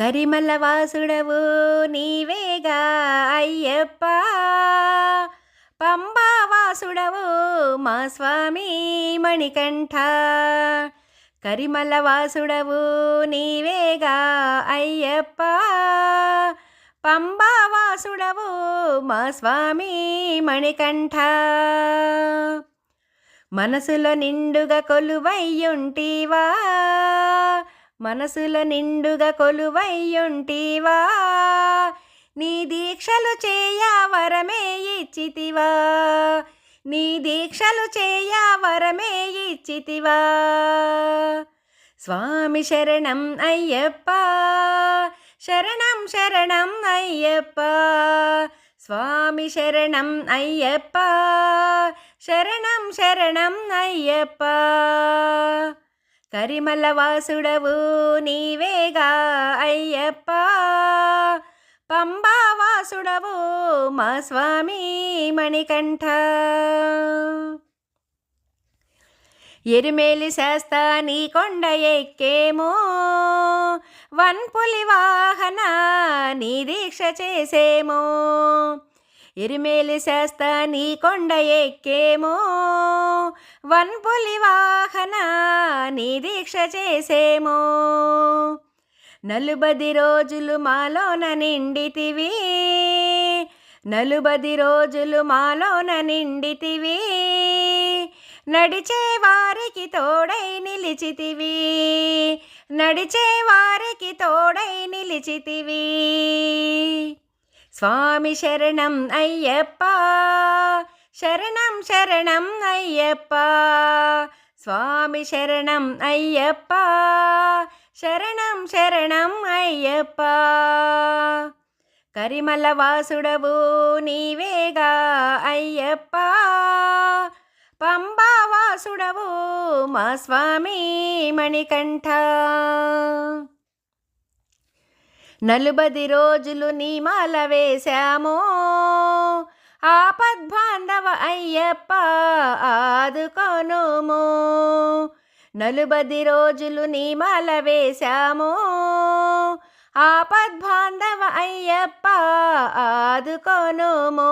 కరిమలవాసుడవు నీవేగా అయ్యప్ప. పంబావాసుడవు మా స్వామి మణికంఠ. కరిమలవాసుడవు నీవేగా అయ్యప్ప. పంబావాసుడవు మా స్వామి మణికంఠ. మనసులో నిండుగా కొలువయ్యుంటివా మనసుల నిండుగా కొలువయ్యుంటివా నీ దీక్షలు చేయా వరమే ఇచ్చితివా? నీ దీక్షలు చేయా వరమే ఇచ్చితివా? స్వామి శరణం అయ్యప్ప శరణం శరణం అయ్యప్ప స్వామి శరణం అయ్యప్ప శరణం శరణం అయ్యప్ప. కరిమలవాసుడవు నీవేగా అయ్యప్ప. పంబా వాసుడవు మా స్వామి మణికంఠ. ఎరిమేలి శాస్తా నీ కొండ ఎక్కేమో. వన్పులి వాహన నీ దీక్ష చేసేమో. ఎరిమేలి శాస్తా నీ కొండ ఎక్కేమో. వన్పులి వాహన నీ దీక్ష చేసేమో. నలుబది రోజులు మాలోన నిండితివి. నలుబది రోజులు మాలోన నిండితివి. నడిచే వారికి తోడై నిలిచితివి. నడిచే వారికి తోడై నిలిచితివి. స్వామి శరణం అయ్యప్ప. శరణం శరణం అయ్యప్ప. స్వామి శరణం అయ్యప్ప. శరణం శరణం అయ్యప్ప. కరిమల వాసుడవు నీవేగా అయ్యప్ప. పంబా వాసుడవు మా స్వామి మణికంఠ. నలుబది రోజులు నీ మాల వేశామో. ఆపద్బాంధవ అయ్యప్ప ఆదుకొనుము. నలుబది రోజులు నీ మాల వేశామో. ఆపద్బాంధవ అయ్యప్ప ఆదుకొనుము.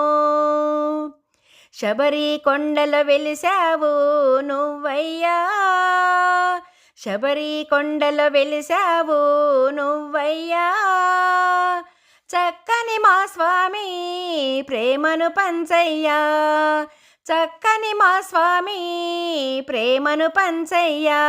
శబరి కొండల వెలిసావు నువ్వయ్యా. శబరి కొండల వెలిసావు నువ్వయ్యా. చక్కని మా స్వామి ప్రేమను పంచయ్యా. చక్కని మా స్వామి ప్రేమను పంచయ్యా.